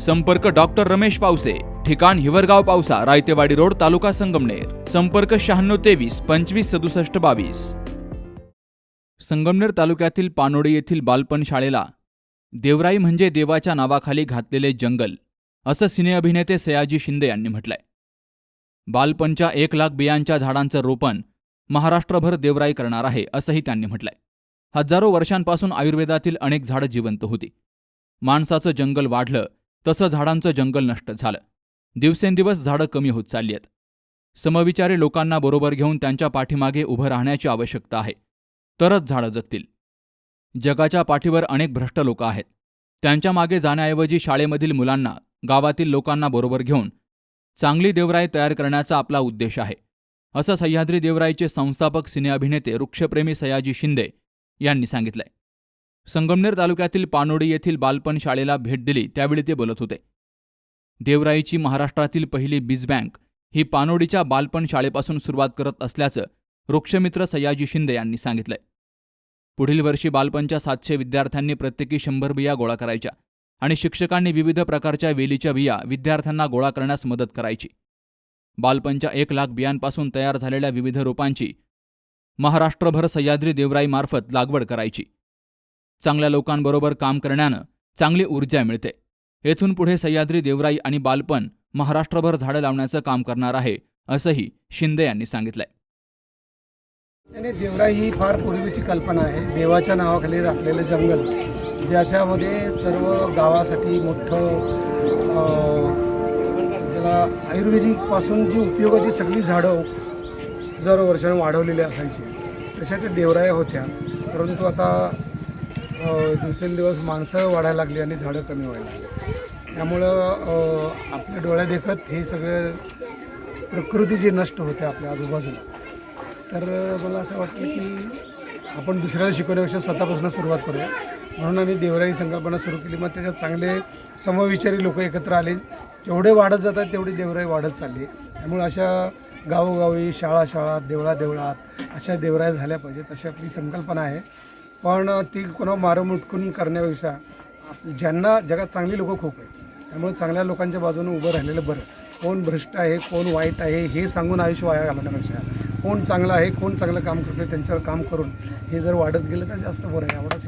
संपर्क डॉक्टर रमेश पावसे ठिकाण हिवरगाव पावसा रायतेवाडी रोड तालुका संगमनेर. संपर्क शहाण्णव तेवीस पंचवीस सदुसष्ट बावीस. संगमनेर तालुक्यातील पानोडी येथील बालपण शाळेला देवराई म्हणजे देवाच्या नावाखाली घातलेले जंगल असं सिने अभिनेते सयाजी शिंदे यांनी म्हटलंय. बालपणच्या एक लाख बियांच्या झाडांचं रोपण महाराष्ट्रभर देवराई करणार आहे असंही त्यांनी म्हटलंय. हजारो वर्षांपासून आयुर्वेदातील अनेक झाडं जिवंत होती. माणसाचं जंगल वाढलं तसं झाडांचं जंगल नष्ट झालं. दिवसेंदिवस झाडं कमी होत चालली आहेत समविचारी लोकांना बरोबर घेऊन त्यांच्या पाठीमागे उभं राहण्याची आवश्यकता आहे. तरच झाडं जगतील. जगाच्या पाठीवर अनेक भ्रष्ट लोक आहेत. त्यांच्या मागे जाण्याऐवजी शाळेमधील मुलांना गावातील लोकांना बरोबर घेऊन चांगली देवराई तयार करण्याचा आपला उद्देश आहे. असं सह्याद्री देवराईचे संस्थापक सिने अभिनेते वृक्षप्रेमी सयाजी शिंदे यांनी सांगितलंय. संगमनेर तालुक्यातील पानोडी येथील बालपण शाळेला भेट दिली त्यावेळी ते बोलत होते. देवराईची महाराष्ट्रातील पहिली बीज बँक ही पानोडीच्या बालपण शाळेपासून सुरुवात करत असल्याचं वृक्षमित्र सयाजी शिंदे यांनी सांगितलंय. पुढील वर्षी बालपणच्या सातशे विद्यार्थ्यांनी प्रत्येकी शंभर बिया गोळा करायच्या आणि शिक्षकांनी विविध प्रकारच्या वेलीच्या बिया विद्यार्थ्यांना गोळा करण्यास मदत करायची. बालपणच्या एक लाख बियांपासून तयार झालेल्या विविध रोपांची महाराष्ट्रभर सह्याद्री देवराईमार्फत लागवड करायची. चांगल्या लोकांबरोबर काम करण्यानं चांगली ऊर्जा मिळते. येथून पुढे सह्याद्री देवराई आणि बालपण महाराष्ट्रभर झाडं लावण्याचं काम करणार आहे असंही शिंदे यांनी सांगितलंय. आणि देवराई ही फार पूर्वीची कल्पना आहे. देवाच्या नावाखाली राखलेलं जंगल ज्याच्यामध्ये सर्व गावासाठी मोठं ज्याला आयुर्वेदिकपासून जी उपयोगाची सगळी झाडं हजारो वर्षांनी वाढवलेली असायची. तशा त्या देवराया होत्या. परंतु आता दिवसेंदिवस माणसं वाढायला लागली आणि झाडं कमी व्हायला लागली. त्यामुळं आपल्या डोळ्यादेखत हे सगळे प्रकृती जी नष्ट होते आपल्या आजूबाजूला. तर मला असं वाटलं की आपण दुसऱ्याला शिकवण्यापेक्षा स्वतःपासून सुरुवात करूया. म्हणून आम्ही देवराई संकल्पना सुरू केली. मग त्याच्यात चांगले समविचारी लोक एकत्र आले. जेवढे वाढत जातात तेवढी देवराई वाढत चालली त्यामुळे अशा गावोगावी शाळा शाळा देवळा देवळात अशा देवराया झाल्या पाहिजेत अशी आपली संकल्पना आहे. पण ती कोणा मारमुटकून करण्यापेक्षा ज्यांना जगात चांगली लोकं खूप आहेत त्यामुळे चांगल्या लोकांच्या बाजूने उभं राहिलेलं बरं. कोण भ्रष्ट आहे कोण वाईट आहे हे सांगून आयुष्य वाया घालवण्यापेक्षा. कोण चांगलं आहे कोण चांगलं काम करतोय त्यांच्यावर काम करून हे जर वाढत गेलं तर जास्त बरं आहे एवढंच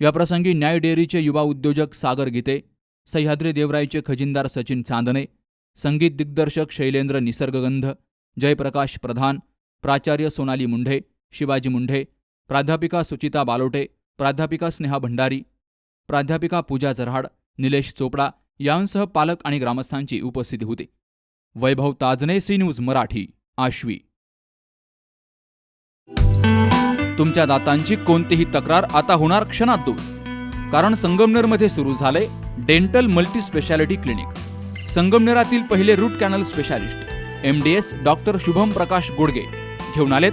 याप्रसंगी न्याय डेअरीचे युवा उद्योजक सागर गीते सह्याद्री देवराईचे खजिनदार सचिन चांदणे संगीत दिग्दर्शक शैलेंद्र निसर्गगंध जयप्रकाश प्रधान प्राचार्य सोनाली मुंढे शिवाजी मुंढे प्राध्यापिका सुचिता बालोटे प्राध्यापिका स्नेहा भंडारी प्राध्यापिका पूजा जरहाड निलेश चोपडा यांसह पालक आणि ग्रामस्थांची उपस्थिती होती. Vaibhav Tajane C news Marathi Ashvi. तुमच्या दातांची कोणतीही तक्रार आता होणार क्षणात दूर. कारण संगमनेरमध्ये सुरू झाले डेंटल मल्टी स्पेशालिटी क्लिनिक. संगमनेरातील पहिले root canal specialist M D S doctor Shubham Prakash Godge घेऊन आलेत